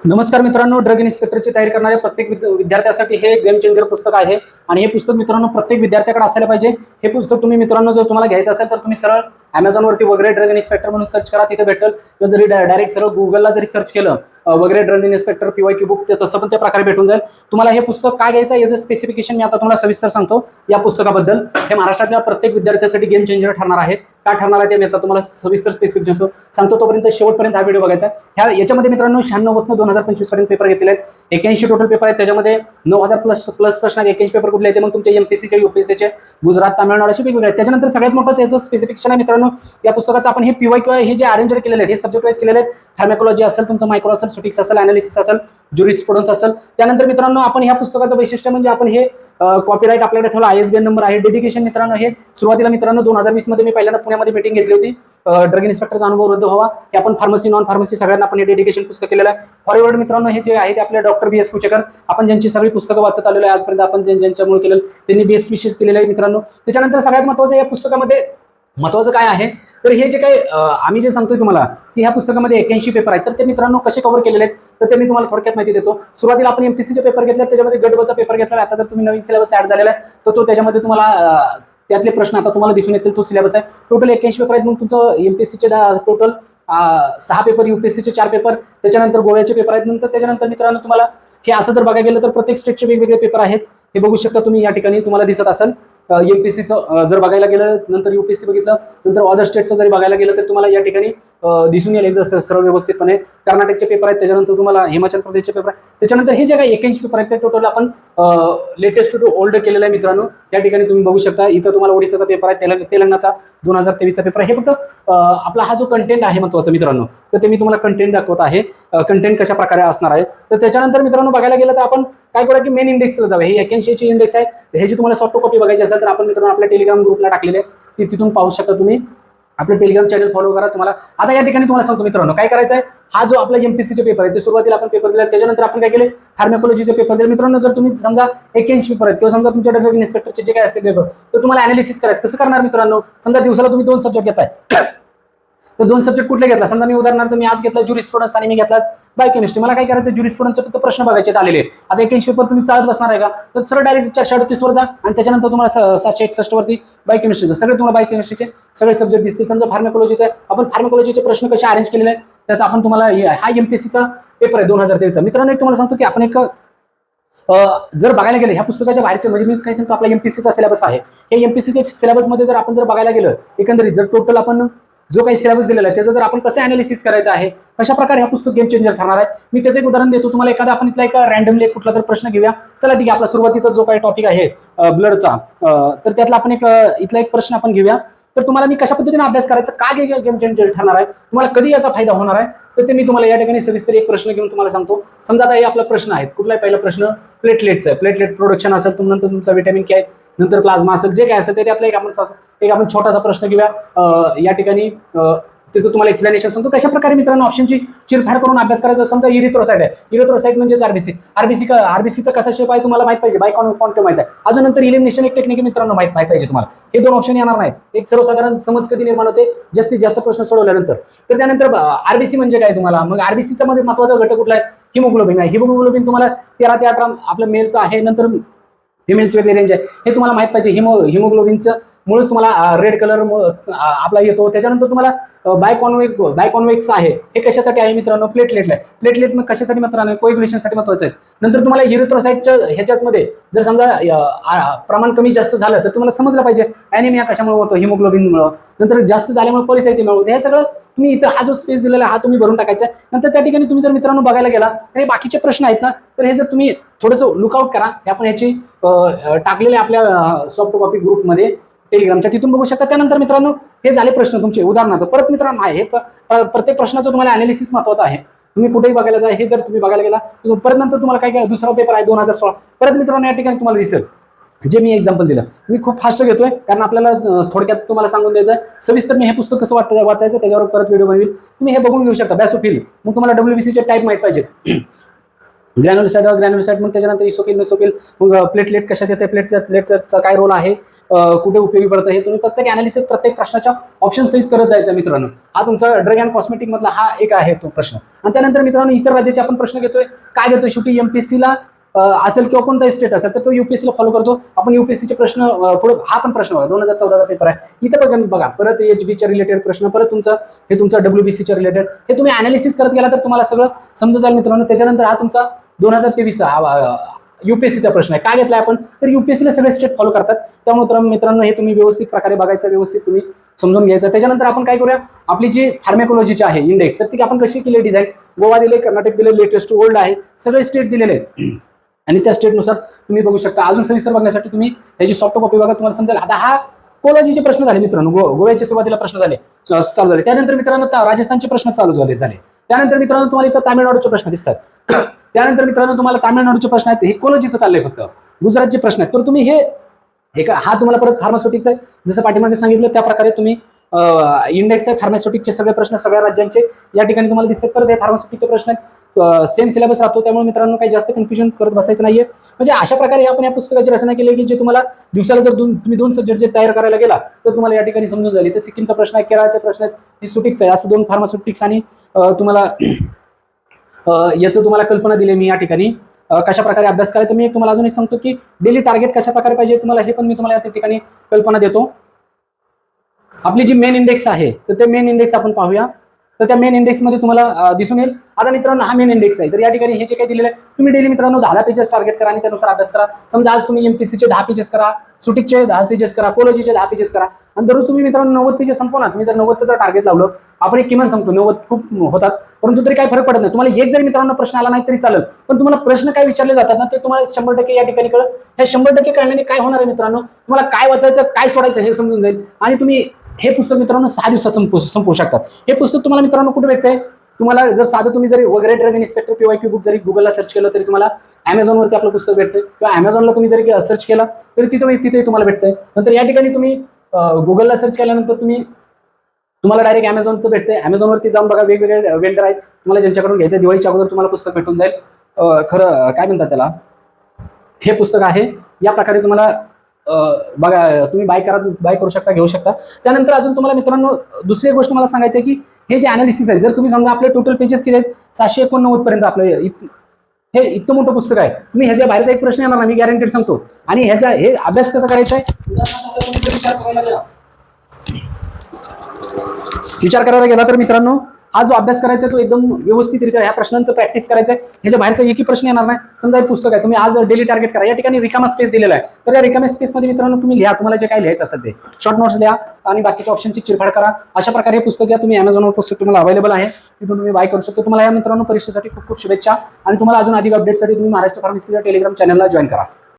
नमस्कार मित्रांनो ड्रग इन्स्पेक्टरची तयारी करणाऱ्या प्रत्येक विद्यार्थ्यासाठी हे गेम चेंजर पुस्तक आहे आणि हे पुस्तक मित्रांनो प्रत्येक विद्यार्थ्याकडे असायला पाहिजे. हे पुस्तक तुम्ही मित्रांनो जर तुम्हाला घ्यायचं असेल तर तुम्ही सरळ अमेझॉनवरती वगैरे ड्रग इन्स्पेक्टर म्हणून सर्च करा तिथे भेटेल. किंवा जरी डायरेक्ट सरळ गुगलला जरी सर्च केलं वगैरे drug inspector P Y Q book ते तसं पण त्या प्रकारे भेटून जाईल. तुम्हाला हे पुस्तक काय घ्यायचं याचं स्पेसिफिकेशन मी आता तुम्हाला सविस्तर सांगतो. या पुस्तकाबद्दल हे महाराष्ट्रातल्या प्रत्येक विद्यार्थ्यासाठी गेम चेंजर ठरणार आहे काय ठरणार आहे ते मी आता तुम्हाला सविस्तर स्पेसिफिकेशन सांगतो तोपर्यंत शेवटपर्यंत हा व्हिडिओ बघायचा ह्या याच्यामध्ये मित्रांनो शहाण्णवपासून दोन हजार पंचवीसपर्यंत पेपर घेतलेले आहेत. एक्याऐंशी टोटल पेपर आहेत. त्याच्यामध्ये नऊ हजार प्लस प्लस प्रश्न आहेत एक्याऐंशी पेपर कुठले आहेत मग तुमचे एमपीसीचे युपीएससीचे गुजरात तामिळनाडू असे वेगवेगळे आहेत. त्याच्यानंतर सगळ्यात मोठं याचं स्पेसिफिकेशन आहे मित्रांनो. या पुस्तकाचं आपण हे पीवाय किंवा हे जे अरेंज केलेले आहेत हे सब्जेक्ट वाईज केलेले आहेत फार्मॅकोलॉजी असेल तुमचं मायक्रो असेल सुटिक्स असेल अनालिसिस असेल ज्युरिस्प्रुडन्स असेल त्यानंतर मित्रांनो आपण ह्या पुस्तकाचं वैशिष्ट्य म्हणजे आपण हे कॉपीराईट आपल्याकडे ठेवला आयएसबीएन नंबर आहे डेडिकेशन मित्रांनो हे सुरुवातीला मित्रांनो दोन हजार वीसमध्ये मी पहिल्यांदा पुण्यामध्ये मीटिंग घेतली होती. ड्रग इन्स्पेक्टरचा अनुभव रद्द व्हावा. हे आपण फार्मसी नॉन फार्मसी सगळ्यांना आपण हे डेडिकेशन पुस्तक केलेलं आहे. फॉरवर्ड मित्रांनो हे जे आहे ते आपले डॉक्टर बी एस कुचेकर. आपण ज्यांची सगळी पुस्तकं वाचत आलेलो आहे आजपर्यंत आपण ज्यांच्यामुळे केलेलं त्यांनी बी एस विशेष दिलेलं आहे मित्रांनो. त्याच्यानंतर सगळ्यात महत्वाचं या पुस्तकामध्ये महत्वाचं काय आहे? तर हे जे काही आम्ही जे सांगतोय तुम्हाला की ह्या पुस्तकामध्ये एक्याऐंशी पेपर आहेत. तर ते मित्रांनो कसे कव्हर केलेले आहेत? तर ते मी तुम्हाला थोडक्यात माहिती देतो. सुरुवातीला आपण एमपीसीचे पेपर घेतले त्याच्यामध्ये गटवचा पेपर घेतला आता जर तुम्ही नवीन सिलेबस ऍड झालेला आहे तर तो त्याच्यामध्ये तुम्हाला त्यातले प्रश्न आता तुम्हाला दिसून येतील. तो सिलेबस आहे. टोटल एक्याऐंशी पेपर आहेत. मग तुमचं एमपीसीचे टोटल सहा पेपर युपीएससीचे चार पेपर त्याच्यानंतर गोव्याचे पेपर आहेत. नंतर त्याच्यानंतर मित्रांनो तुम्हाला हे असं जर बघायला गेलं तर प्रत्येक स्टेटचे वेगवेगळे पेपर आहेत. हे बघू शकता तुम्ही या ठिकाणी तुम्हाला दिसत असेल. एमपीएससीचं जर बघायला गेलं नंतर युपीएससी बघितलं नंतर अदर स्टेटचं जरी बघायला गेलं तर तुम्हाला या ठिकाणी दिसून येईल. एकदम सरळ सर्व व्यवस्थितपणे कर्नाटकचे पेपर आहेत. त्याच्यानंतर तुम्हाला हिमाचल प्रदेशचे पेपर आहेत. त्याच्यानंतर हे जे काही एक्याऐंशी पेपर आहेत ते टोटल आपण लेटेस्ट टू ओल्ड केलेलं आहे मित्रांनो. या ठिकाणी तुम्ही बघू शकता. इथं तुम्हाला ओडिसाचा पेपर आहे तेलंगणाचा दोन हजार तेवीसचा पेपर आहे. हे फक्त आपला हा जो कंटेंट आहे महत्त्वाचा मित्रांनो तर ते मी तुम्हाला कंटेंट दाखवत आहे. कंटेंट कशा प्रकारे असणार आहे. तर त्याच्यानंतर मित्रांनो बघायला गेलं तर आपण काय करूया की मेन इंडेक्सला जाऊया. हे एक्याऐंशी इंडेक्स आहे. हे जी तुम्हाला सॉफ्ट कॉपी बघायची असेल तर आपण मित्रांनो आपल्या टेलिग्राम ग्रुपला टाकलेले आहे. ती तिथून पाहू शकता तुम्ही. आपलं टेलिग्राम चॅनल फॉलो करा. तुम्हाला आता या ठिकाणी तुम्हाला सांगतो मित्रांनो काय करायचं आहे हा जो आपला एमपीसीचे पेपर आहे ते सुरुवातीला आपण पेपर दिला त्याच्यानंतर आपण काय केले? फार्मॅकोलॉजीचे पेपर दिले. मित्रांनो जर तुम्ही समजा एक्याऐंशी पेपर आहेत किंवा समजा तुमच्या ड्रग इन्स्पेक्टरचे जे काय असते पेपर तर तुम्हाला अनालिसिस करायचं. कसं करणार मित्रांनो? समजा दिवसाला तुम्ही दोन सब्जेक्ट घेताय. तर दोन सब्जेक्ट कुठले घेतला? समजा मी उदाहरणार्थ मी आज घेतला ज्युरिस्प्रुडन्स आणि मी घेतलाच बायकेमिस्ट्री मला काय करायचं ज्युरिस्प्रुडन्सचे फक्त प्रश्न बघायचे आलेले. आता एक्याऐंशी पेपर तुम्ही चालत बसणार आहे का? तर सरळ डायरेक्ट चारशे अडतीस वर जा आणि त्याच्यानंतर तुम्हाला स- सातशे एकसष्ट वरती बायकेमिस्ट्रीचं सगळे तुम्हाला बायकेमिस्ट्रीचे सगळे सब्जेक्ट दिसतील. समजा फार्मेकॉलॉजीचे आपण फार्मेकॉलॉजीचे प्रश्न कसे अरेंज केलेले आहेत? त्याचा आपण तुम्हाला हे- हा एमपीएससीचा पेपर आहे दोन हजार तेवीसचा मित्रांनो एक तुम्हाला सांगतो की आपण एक जर बघायला गेलं ह्या पुस्तकाच्या बाहेरचे म्हणजे मी काय सांगतो आपला एमपीसीचा सिलेबस आहे. हे एमपीसीच्या सिलेबसमध्ये जर आपण जर बघायला गेलं एकंदरीत जर टोटल आपण जो काही सिलेबस दिलेला आहे त्याचं जर आपण कसं अनालिसिस करायचं आहे कशा प्रकारे हा पुस्तक गेम चेंजर ठरणार आहे मी त्याचं एक उदाहरण देतो. तुम्हाला एखादा आपण इथला एक रँडमली कुठला तर प्रश्न घेऊया. चला ठीक आहे आपला सुरुवातीचा जो काही टॉपिक आहे ब्लडचा तर त्यातला आपण एक इथला एक प्रश्न आपण घेऊया. तर तुम्हाला मी कशा पद्धतीने अभ्यास करायचा का गेम चेंजर ठरणार आहे तुम्हाला कधी याचा फायदा होणार आहे तर ते मी तुम्हाला या ठिकाणी सविस्तर एक प्रश्न घेऊन तुम्हाला सांगतो. समजा आता हे आपला प्रश्न आहे कुठला पहिला प्रश्न प्लेटलेटचा आहे. प्लेटलेट प्रोडक्शन असेल तुम नंतर तुमचा विटॅमिन के आहे. नंतर प्लाझ्मा असेल जे काय असेल ते त्यातला एक आपण एक आपण छोटासा प्रश्न घेऊया. या ठिकाणी त्याचं तुम्हाला एक्सप्लेनेशन सांगतो. कशा प्रकारे मित्रांनो ऑप्शनची चिरफाड करून अभ्यास करायचा? समजा इरिथ्रोसाइड आहे. इरिथ्रोसाइड म्हणजे आरबीसी आरबीसी आरबीसीचा कसा शेप आहे तुम्हाला माहीत पाहिजे? बाय कॉन कॉन्टो माहिती आहे. अजून नंतर इलिमिनेशन एक टेक्निक मित्रांनो माहीत माहीत पाहिजे तुम्हाला. हे दोन ऑप्शन येणार नाहीत. एक सर्वसाधारण समज कधी निर्माण होते? जास्तीत जास्त प्रश्न सोडवल्यानंतर. तर त्यानंतर आरबीसी म्हणजे काय तुम्हाला? मग आरबीसीचा मध्ये महत्त्वाचा घटक कुठला आहे? हिमोग्लोबिन आहे. हिमोग्लोबिन तुम्हाला तेरा ते अठरा आपलं मेलचं आहे. नंतर फिमेलची वेगळी रेंज आहे. हे तुम्हाला माहीत पाहिजे हिमो हिमोग्लोबिनचं. मुळे तुम्हाला रेड कलर आपला येतो. त्याच्यानंतर तुम्हाला बायकॉनवेक बायकॉनवेक्स आहे. हे कशासाठी आहे मित्रांनो? प्लेटलेट आहे प्लेटलेट मग कशासाठी मित्रांनो? कोएग्युलेशनसाठी महत्वाचं आहे. नंतर तुम्हाला युरिथ्रोसाइटच्या ह्याच्यामध्ये जर समजा प्रमाण कमी जास्त झालं तर तुम्हाला समजलं पाहिजे. अॅनिमिया कशामुळे होतो? हिमोग्लोबिनमुळं. नंतर जास्त झाल्यामुळे पॉलिसायथीमुळे होतं. हे सगळं तुम्ही इथं हा जो स्पेस दिलेला आहे हा तुम्ही भरून टाकायचा आहे. नंतर त्या ठिकाणी तुम्ही जर मित्रांनो बघायला गेला तर हे बाकीचे प्रश्न आहेत ना तर हे जर तुम्ही थोडंसं लुकआउट करा. हे आपण ह्याची टाकलेले आपल्या सॉफ्ट कॉपी ग्रुपमध्ये टेलिग्रामच्या तिथून बघू शकता. त्यानंतर मित्रांनो हे झाले प्रश्न तुमचे. उदाहरणार्थ परत मित्रांनो आहे हे प्रत्येक प्रश्नाचं तुम्हाला अनालिसिस महत्वाचं आहे. तुम्ही कुठेही बघायला जा हे जर तुम्ही बघायला गेला परत नंतर तुम्हाला काय काय दुसरा पेपर आहे दोन हजार सोळा. परत मित्रांनो या ठिकाणी तुम्हाला दिसेल. जे मी एक्झाम्पल दिलं मी खूप फास्ट घेतोय कारण आपल्याला थोडक्यात तुम्हाला सांगून द्यायचं आहे सविस्तर मी हे पुस्तक कसं वाटतं वाचायचं त्याच्यावर परत व्हिडिओ बनवेल तुम्ही हे बघून घेऊ शकता बॅसोफिल मग तुम्हाला डब्ल्यूबीसीचे टाईप माहीत पाहिजे ग्रॅन्युलसाईड ग्रॅन्युलसाईड मग त्याच्यानंतर इसोकिल मेसोकिल मग प्लेटलेट कशात येते प्लेटच्या प्लेटचा काय रोल आहे कुठे उपयोगी पडतं हे तुम्ही प्रत्येक अनालिसिस प्रत्येक प्रश्नाच्या ऑप्शन सहित करत जायचं मित्रांनो. हा तुमचा ड्रग अँड कॉस्मेटिक मधला हा एक आहे तो प्रश्न. आणि त्यानंतर मित्रांनो इतर राज्याचे आपण प्रश्न घेतोय. काय घेतोय? शेवटी एमपीएससीला असेल किंवा कोणताही स्टेट असेल तर तो युपीएससीला फॉलो करतो. आपण युपीएससीचे प्रश्न पुढे हा पण प्रश्न बघा. दोन हजार चौदाचा पेपर आहे. इथं बघा बघा. परत एच बीच्या रिलेटेड प्रश्न परत तुमचं हे तुमचं डब्ल्यूबीसीच्या रिलेटेड हे तुम्ही अनालिसिस करत गेला तर तुम्हाला सगळं समजून जाईल मित्रांनो. त्याच्यानंतर हा तुमचा दोन हजार तेवीसचा युपीएससीचा प्रश्न आहे. काय घेतलाय आपण? तर युपीएससीला सगळे स्टेट फॉलो करतात. त्यामुळे तर मित्रांनो हे तुम्ही व्यवस्थित प्रकारे बघायचं व्यवस्थित तुम्ही समजून घ्यायचं. त्याच्यानंतर आपण काय करूया? आपली जी फार्मॅकोलॉजीची आहे इंडेक्स तर ती आपण कशी केली डिझाईन गोवा दिले कर्नाटक दिले लेटेस्ट ओल्ड आहे. सगळे स्टेट दिलेले आहेत. आणि त्या स्टेटनुसार तुम्ही बघू शकता. अजून सविस्तर बघण्यासाठी तुम्ही ह्याची सॉफ्ट कॉपी बघा तुम्हाला समजेल. आता हा कोलॉजीचे प्रश्न झाले मित्रांनो. गो गोव्याचे सुरुवातीला प्रश्न झाले. चालू झाले. त्यानंतर मित्रांनो राजस्थानचे प्रश्न चालू झाले झाले. त्यानंतर मित्रांनो तुम्हाला इथं तामिळनाडूचे प्रश्न दिसतात. त्यानंतर मित्रांनो तुम्हाला तामिळनाडूचे प्रश्न आहेत. हे कोलॉजीचं चाललंय फक्त. गुजरातचे प्रश्न आहेत. तर तुम्ही हे हे का हा तुम्हाला परत फार्मास्युटिकचा आहे. जसं पाठीमागे सांगितलं त्या प्रकारे तुम्ही इंडेक्स आहे. फार्मास्युटिकचे सगळे प्रश्न सगळ्या राज्यांचे. या ठिकाणी तुम्हाला दिसतात. परत हे फार्मास्युटिकचे प्रश्न आहेत. सेम सिलेबस राहतो. त्यामुळे मित्रांनो काही जास्त कन्फ्युजन करत बसायचं नाहीये. म्हणजे अशा प्रकारे आपण या पुस्तकाची रचना केली आहे की जे तुम्हाला दिवसाला जर दोन तुम्ही दोन सब्जेक्ट जे तयार करायला गेला तर तुम्हाला या ठिकाणी समजून जाईल. तर सिक्कीमचा प्रश्न आहे केरळचे प्रश्न आहे सुटिक्स आहे. असं दोन फार्मास्युटिक्स आणि तुम्हाला याचं तुम्हाला कल्पना दिली मी या ठिकाणी. कशा प्रकारे अभ्यास करायचा? मी तुम्हाला अजून एक सांगतो की डेली टार्गेट कशा प्रकारे पाहिजे तुम्हाला हे पण मी तुम्हाला या ठिकाणी कल्पना देतो. आपली जी मेन इंडेक्स आहे तर ते मेन इंडेक्स आपण पाहूया. तर त्या मेन इंडेक्समध्ये तुम्हाला दिसून येईल. आता मित्रांनो हा मेन इंडेक्स आहे. तर या ठिकाणी हे जे काही दिलेलं आहे तुम्ही डेली मित्रांनो दहा पेजेस टार्गेट करा आणि त्यानुसार अभ्यास करा. समजा आज तुम्ही एमपीसीचे दहा पेजेस करा सुटिकचे दहा पेजेस करा कोलॉजीचे दहा पेजेस करा. आणि दररोज तुम्ही मित्रांनो नव्वद पेजेस संपवणार तुम्ही जर नव्वदचं जर टार्गेट लावलं आपण एक किमान सांगतो नव्वद खूप होतात. परंतु तरी काही फरक पडत नाही. तुम्हाला एक जरी मित्रांनो प्रश्न आला नाही तरी चालेल. पण तुम्हाला प्रश्न काय विचारले जातात ना ते तुम्हाला शंभर टक्के या ठिकाणी कळत हे शंभर टक्के कळल्याने काय होणार आहे मित्रांनो? तुम्हाला काय वाचायचं काय सोडायचं हे समजून जाईल. आणि तुम्ही हे पुस्तक मित्रांनो सहा दिवसात संपू संपवू शकतात. हे पुस्तक तुम्हाला मित्रांनो कुठे भेटते तुम्हाला जर साधं तुम्ही जरी वगैरे ड्रग इन्स्पेक्टर पीवाय बुक जरी गुगलला सर्च केलं तरी तुम्हाला अमेझॉनवरती आपलं पुस्तक भेटतं किंवा अमेझॉनला तुम्ही जरी सर्च केलं तरी तिथे तिथे तुम्हाला भेटतंय. नंतर या ठिकाणी तुम्ही गुगलला सर्च केल्यानंतर तुम्ही तुम्हाला डायरेक्ट अमेझॉनचं भेटतंय. अमेझॉनवरती जाऊन बघा वेगवेगळे वेंडर आहेत. तुम्हाला ज्यांच्याकडून घ्यायचं दिवाळीच्या अगोदर तुम्हाला पुस्तक भेटून जाईल. खरं काय म्हणतात त्याला? हे पुस्तक आहे. या प्रकारे तुम्हाला बघा तुम्ही बाय करा बाय करू शकता घेऊ शकता. त्यानंतर अजून तुम्हाला मित्रांनो दुसरी गोष्ट मला सांगायचं आहे की हे जे अनालिसिस आहे जर तुम्ही समजा आपले टोटल पेजेस किती आहेत सातशे एकोणनव्वद पर्यंत आपलं इत- हे इतकं मोठं पुस्तक आहे. तुम्ही ह्याच्या बाहेरचा एक प्रश्न येणार ना मी गॅरंटेड सांगतो. आणि ह्याच्या हे अभ्यास कसा करायचा आहे? विचार करायला गेला विचार करायला गेला तर मित्रांनो हा जो अभ्यास करायचा आहे तो एकदम व्यवस्थितरित्या ह्या प्रश्नांचं प्रॅक्टिस करायचं आहे. ह्याच्या बाहेरचा एकही प्रश्न येणार नाही. समजा हे पुस्तक आहे तुम्ही आज डेली टार्गेट करा. या ठिकाणी रिकामा स्पेस दिलेला आहे. तर या रिकाम्या स्पेसमध्ये मित्रांनो तुम्ही लिहा. तुम्हाला जे काही लिहायचं असेल ते. शॉर्ट नोट्स द्या आणि बाकीच्या ऑप्शनची चिरफाड करा. अशा प्रकारे हे पुस्तक या तुम्ही अमेझॉनवर पुस्तक तुम्हाला अवेलेबल आहे. तिथून तुम्ही बाय करू शकतो. तुम्हाला या मित्रांनो परीक्षेसाठी खूप खूप शुभेच्छा. आणि तुम्हाला अजून अधिक अपडेटसाठी तुम्ही महाराष्ट्र फार्मसीच्या टेलिग्राम चॅनलला जॉईन करा.